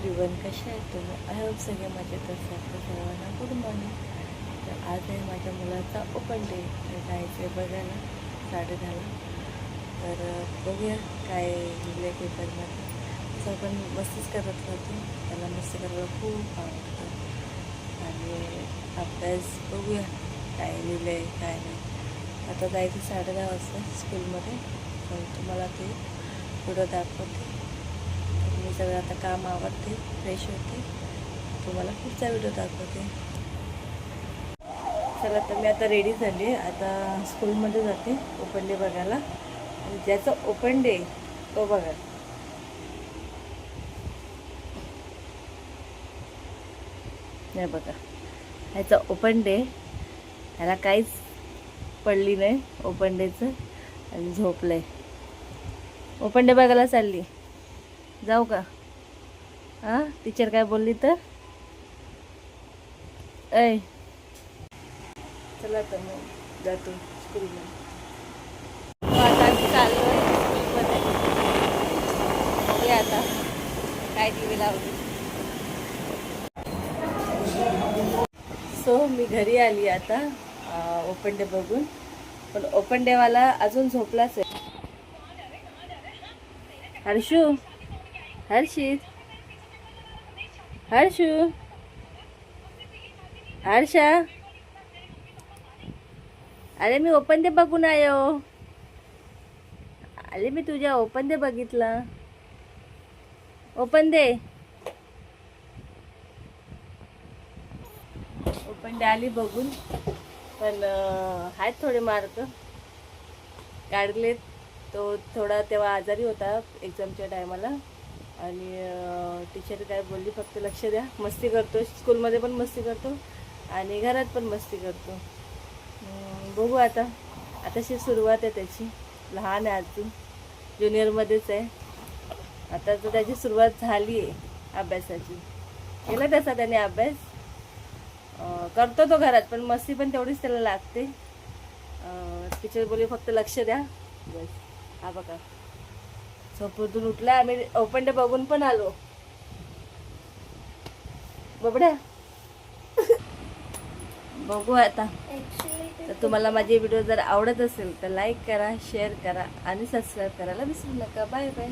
Everyone कसे आहेत तुम्ही? आय होप सगळे माझ्या तसं तर सर्वांना गुड मॉर्निंग तर आज आहे माझ्या मुलाचा ओपन डे तर जायचं आहे बघायला साडे दहाला तर बघूया काय लिहिलं पेपरमध्ये तसं आपण मस्तीच करत राहतो. त्याला मस्ती करायला खूप आवडतं. आणि अभ्यास बघूया काय लिहिलं आहे काय नाही. आता जायचं साडे दहा वाजता स्कूलमध्ये तर तुम्हाला ते पुढं दाखवते. सगळं आता काम आवडते फ्रेश होते. तुम्हाला पुढचा व्हिडिओ दाखवते. चला तर मी आता रेडी झाली आता स्कूलमध्ये जाते ओपन डे बघायला. आणि ज्याचं ओपन डे तो बघा. नाही बघा. ह्याचा ओपन डे ह्याला काहीच पडली नाही ओपन डेचं आणि झोपलंय. ओपन डे बघायला चालली. जाऊ का? हां? टीचर काय बोलली तर? ऐ. चला तर मग जातो स्कूलला. आता चाललो आहे. स्कूलमध्ये बघूया आता. काय टी व्ही लावली? सो मी घरी आली आता ओपन डे बघून. पण ओपन डेवाला अजून झोपलाच आहे. हर्षू? हर्षित हर्षू. हर्षा. अरे मी ओपन दे बघून आयो हो. अरे मी तुझ्या ओपन दे बघितला. ओपन दे. ओपन दे आली बघून. पण आहेत थोडे मार्क काढलेत. तो थोडा तेव्हा आजारी होता एक्झामच्या टायमाला आणि टीचर काय बोलली फक्त लक्ष द्या. मस्ती करतो. स्कूलमध्ये पण मस्ती करतो आणि घरात पण मस्ती करतो. बघू आता. आताशी सुरुवात आहे त्याची. लहान आहे अजून. ज्युनियरमध्येच आहे. आता तर त्याची सुरुवात झाली आहे अभ्यासाची. केला तसा त्याने अभ्यास? करतो तो घरात पण मस्ती पण तेवढीच त्याला लागते. टीचर बोलली फक्त लक्ष द्या. बस. हा बघा. झोपूतून उठला आम्ही ओपन डे बघून पण आलो. बबड्या. बघू आता. तर तुम्हाला माझे व्हिडिओ जर आवडत असेल तर लाईक करा शेअर करा आणि सबस्क्राईब करायला विसरू नका. Bye bye.